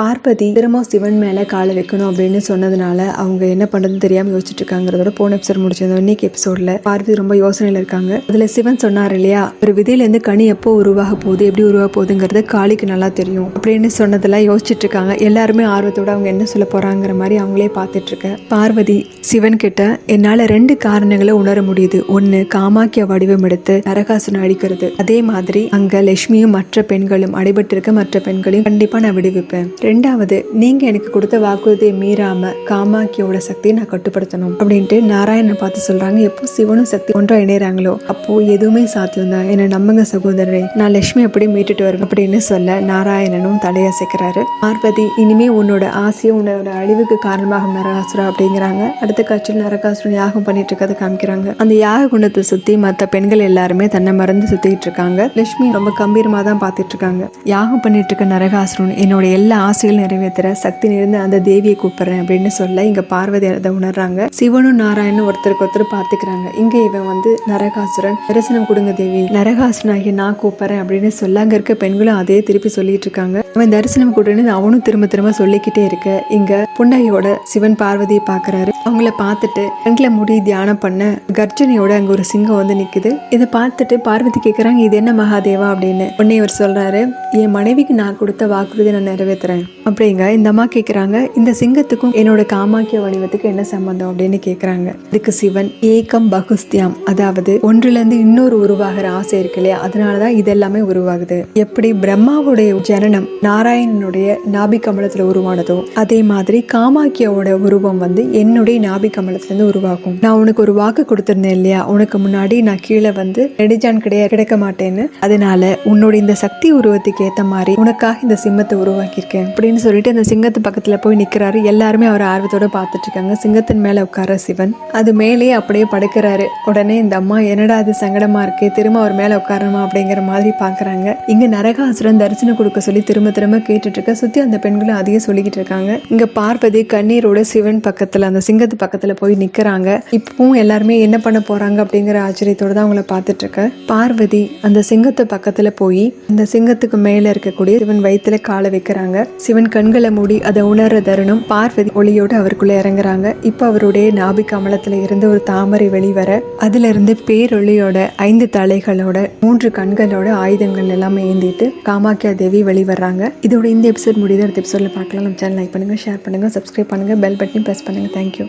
பார்வதி திரும்ப சிவன் மேலே காலை வைக்கணும் அப்படின்னு சொன்னதுனால அவங்க என்ன பண்ணுறதுன்னு தெரியாம யோசிச்சுட்டு இருக்காங்கிறதோட போன எபிசோட் முடிச்சிருந்தோம் இன்னைக்கு எபிசோட்ல பார்வதி ரொம்ப யோசனையில் இருக்காங்க. அதுல சிவன் சொன்னார் இல்லையா ஒரு விதையிலேருந்து கனி எப்போ உருவாக போகுது எப்படி உருவாக போகுதுங்கிறது காளிக்கு நல்லா தெரியும் அப்படின்னு சொன்னதெல்லாம் யோசிச்சுட்டு இருக்காங்க. எல்லாருமே ஆர்வத்தோட அவங்க என்ன சொல்ல போறாங்கிற மாதிரி அவங்களே பார்த்துட்டு இருக்க. பார்வதி சிவன் கிட்ட என்னால ரெண்டு காரணங்களை உணர முடியுது. ஒன்னு காமாக்கிய வடிவம் எடுத்து நரகாசுரனை அடிக்கிறது. அதே மாதிரி அங்க லட்சுமியும் மற்ற பெண்களும் அடிபட்டிருக்க மற்ற பெண்களையும் கண்டிப்பா நான் விடுவிப்பேன். ரெண்டாவது நீங்க எனக்கு கொடுத்த வாக்குறுதியை மீறாம காமாக்கியோட சக்தியை நான் கட்டுப்படுத்தணும் அப்படின்ட்டு நாராயணனை பார்த்து சொல்றாங்க. எப்போ சிவனும் சக்தி ஒன்றா இணையறாங்களோ அப்போ எதுவுமே சாத்தியம் தான் என்னை நம்புங்க சகோதரரே நான் லட்சுமி எப்படி மீட்டுட்டு வருவேன்? அப்படின்னு சொல்ல நாராயணனும் தலையசைக்கிறாரு. பார்வதி இனிமே உன்னோட ஆசையும் உன்னோட அழிவுக்கு காரணமாகும் நரகாசுரா அப்படிங்கிறாங்க. அடுத்த காட்சியில் நரகாசுரன் யாகம் பண்ணிட்டு இருக்கிறத காமிக்கிறாங்க. அந்த யாக குண்டத்தை சுத்தி மற்ற பெண்கள் எல்லாருமே தன்னை மறந்து சுத்திட்டு இருக்காங்க. லட்சுமி ரொம்ப கம்பீரமா தான் பார்த்துட்டு இருக்காங்க. யாகம் பண்ணிட்டு இருக்க நரகாசுரன் என்னோட எல்லா ஆசைகள் நிறைவேற்றுற சக்தி நிறைந்த அந்த தேவியை கூப்பிடுறேன் அப்படின்னு சொல்ல இங்க பார்வதி அதை உணர்றாங்க. சிவனும் நாராயணும் ஒருத்தருக்கு ஒருத்தர் பார்த்துக்கிறாங்க. இங்க இவன் வந்து நரகாசுரன் தரிசனம் கொடுங்க தேவி. நரகாசுரனாகி நான் கூப்பிடுறேன் அப்படின்னு சொல்ல அங்க இருக்க பெண்களும் அதே திருப்பி சொல்லிட்டு இருக்காங்க. அவன் தரிசனம் கொடுன்னு அவனும் திரும்ப திரும்ப சொல்லிக்கிட்டே இருக்க. இங்க புண்டையோட சிவன் பார்வதியை பார்க்கறாரு. அவங்கள பார்த்துட்டு கண்களை மூடி தியானம் பண்ண கர்ஜனையோட அங்க ஒரு சிங்கம் வந்து நிக்குது. இதை பார்த்துட்டு பார்வதி கேட்கறாங்க இது என்ன மகாதேவா? அப்படின்னு. உடனே இவர் சொல்றாரு என் மனைவிக்கு நான் கொடுத்த வாக்குறுதி நான் நிறைவேத்துறேன். அப்படிங்க. இந்த அம்மா கேட்குறாங்க இந்த சிங்கத்துக்கும் என்னோட காமாக்கிய வடிவத்துக்கு என்ன சம்பந்தம் அப்படின்னு கேட்குறாங்க இதுக்கு சிவன் ஏகம் பகுஸ்தியாம். அதாவது ஒன்றுல இருந்து இன்னொரு உருவாகிற ஆசை இருக்கு இல்லையா? அதனாலதான் இதெல்லாமே உருவாகுது. எப்படி பிரம்மாவுடைய ஜனனம் நாராயணனுடைய நாபி கமலத்தில் உருவானதோ அதே மாதிரி காமாக்கியோட உருவம் வந்து என்னுடைய நாபி கமலத்துல இருந்து உருவாகும். நான் உனக்கு ஒரு வாக்கு கொடுத்துருந்தேன் இல்லையா? உனக்கு முன்னாடி நான் கீழே வந்து நெடுஜான் கிடையாது கிடைக்க மாட்டேன்னு அதனால உன்னோட இந்த சக்தி உருவத்துக்கு ஏத்த மாதிரி உனக்காக இந்த சிம்மத்தை உருவாக்கியிருக்கேன். அப்படின்னு சொல்லிட்டு அந்த சிங்கத்து பக்கத்தில் போய் நிற்கிறாரு எல்லாருமே அவர் ஆர்வத்தோட பார்த்துட்ருக்காங்க. சிங்கத்தின் மேலே உட்கார சிவன். அது மேலேயே அப்படியே படுக்கிறாரு. உடனே இந்த அம்மா என்னடா அது சங்கடமாக இருக்கு? திரும்ப அவர் மேலே உட்காரணுமா? அப்படிங்கிற மாதிரி பார்க்குறாங்க. இங்கே நரகாசுரன் தரிசனம் கொடுக்க சொல்லி திரும்ப திரும்ப கேட்டுட்ருக்க சுற்றி அந்த பெண்களும் அதையே சொல்லிக்கிட்டு இருக்காங்க. இங்கே பார்வதி கண்ணீரோட சிவன் பக்கத்தில் அந்த சிங்கத்து பக்கத்தில் போய் நிற்கிறாங்க இப்பவும் எல்லாருமே என்ன பண்ண போகிறாங்க அப்படிங்கிற ஆச்சரியத்தோடு தான் அவங்கள பார்த்துட்டு இருக்க பார்வதி அந்த சிங்கத்து பக்கத்தில் போய் அந்த சிங்கத்துக்கு மேலே இருக்கக்கூடிய சிவன் வயித்துல காலை வைக்கிறாங்க. சிவன் கண்களை மூடி அதை உணர்ற தருணம் பார்வதி ஒளியோடு அவருக்குள்ளே இறங்குறாங்க. இப்போ அவருடைய நாபி கமலத்தில் இருந்து ஒரு தாமரை வெளிவர அதிலிருந்து பேரொளியோட ஐந்து தலைகளோட மூன்று கண்களோட ஆயுதங்கள் எல்லாமே ஏந்திட்டு காமாக்கியா தேவி வெளிவர்றாங்க. இதோட இந்த எபிசோட் முடியுது. அடுத்த எபிசோட்ல பார்க்கலாம். நம்ம சேனல் லைக் பண்ணுங்கள் ஷேர் பண்ணுங்க சப்ஸ்கிரைப் பண்ணுங்க பெல் பட்டனையும் ப்ரெஸ் பண்ணுங்க. Thank you